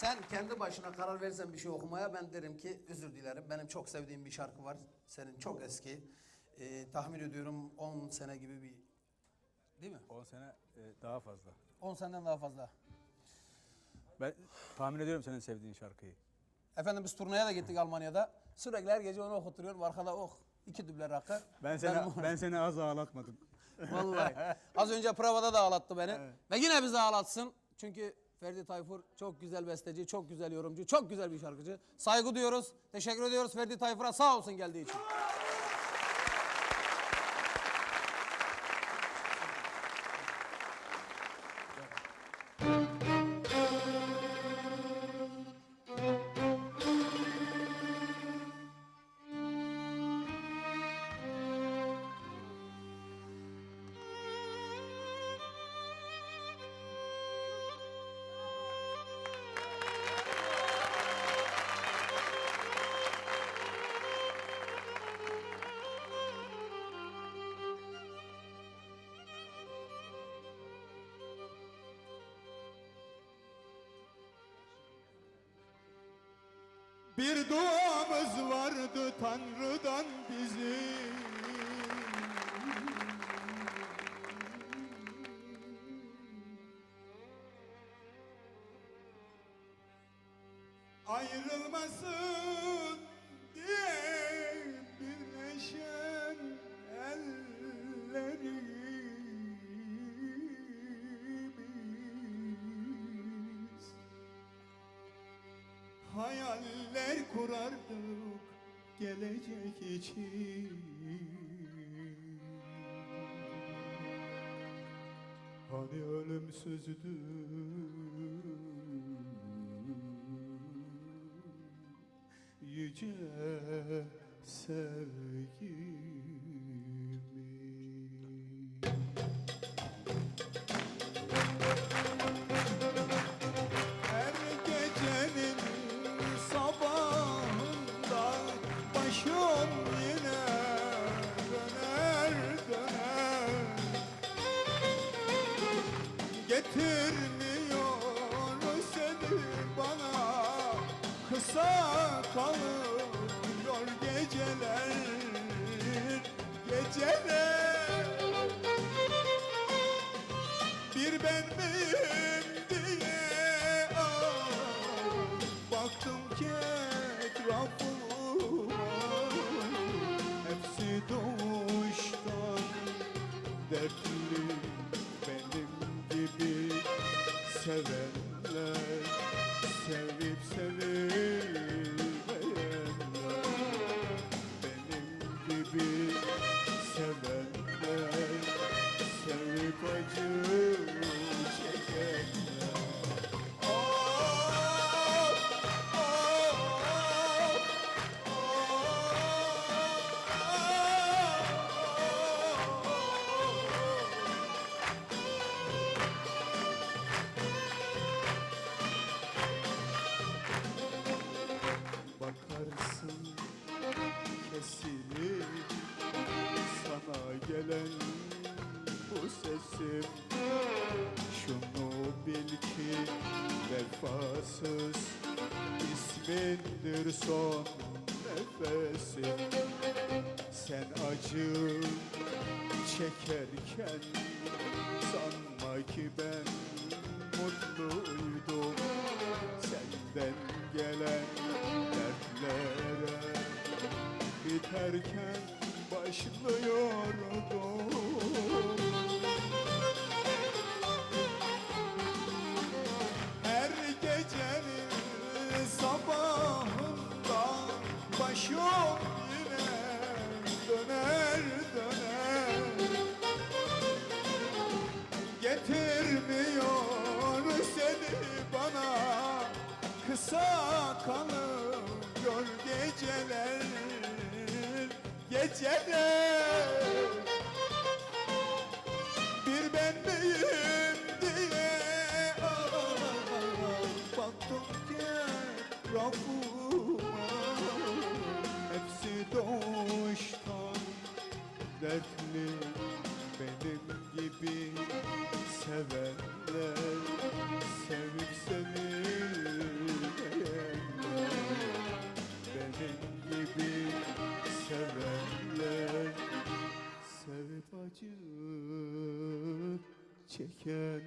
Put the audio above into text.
Sen kendi başına karar verirsen bir şey okumaya ben derim ki özür dilerim. Benim çok sevdiğim bir şarkı var. Senin çok eski. Ee, tahmin ediyorum 10 sene gibi bir... Değil mi? 10 sene e, daha fazla. 10 seneden daha fazla. Ben tahmin ediyorum senin sevdiğin şarkıyı. Efendim biz turnaya da gittik Almanya'da. Sürekli her gece onu okutturuyorum. Arkada ok. iki duble rakı. Ben seni Ben- ben, seni az ağlatmadım. Vallahi. Az önce provada da ağlattı beni. Ve yine bizi ağlatsın. Çünkü Ferdi Tayfur çok güzel besteci, çok güzel yorumcu, çok güzel bir şarkıcı. Saygı duyuyoruz. Teşekkür ediyoruz Ferdi Tayfur'a. Sağ olsun geldiği için. Bir duamız vardı Tanrı'dan bizim. Ayrılmasın Hayaller kurardık gelecek için. Hani ölümsüzdü Yüce sevgimiz Geceler bir ben miyim diye ah, Baktım ki etrafıma Hepsi doğuştan dertli Benim gibi sevenler gelen bu sesim. Şunu bil ki vefasız ismindir son nefesim. Sen acı çekerken sanma ki ben mutluydum. Senden gelen dertlere biterken başlıyordum Her gecenin sabahında başım yine döner döner. Getirmiyor seni bana Kısa kalıyor geceler Geceler Bir ben miyim diye. Baktım ki etrafıma Hepsi doğuştan dertli. Benim gibi sevenler sevip sevilmeyenler çeken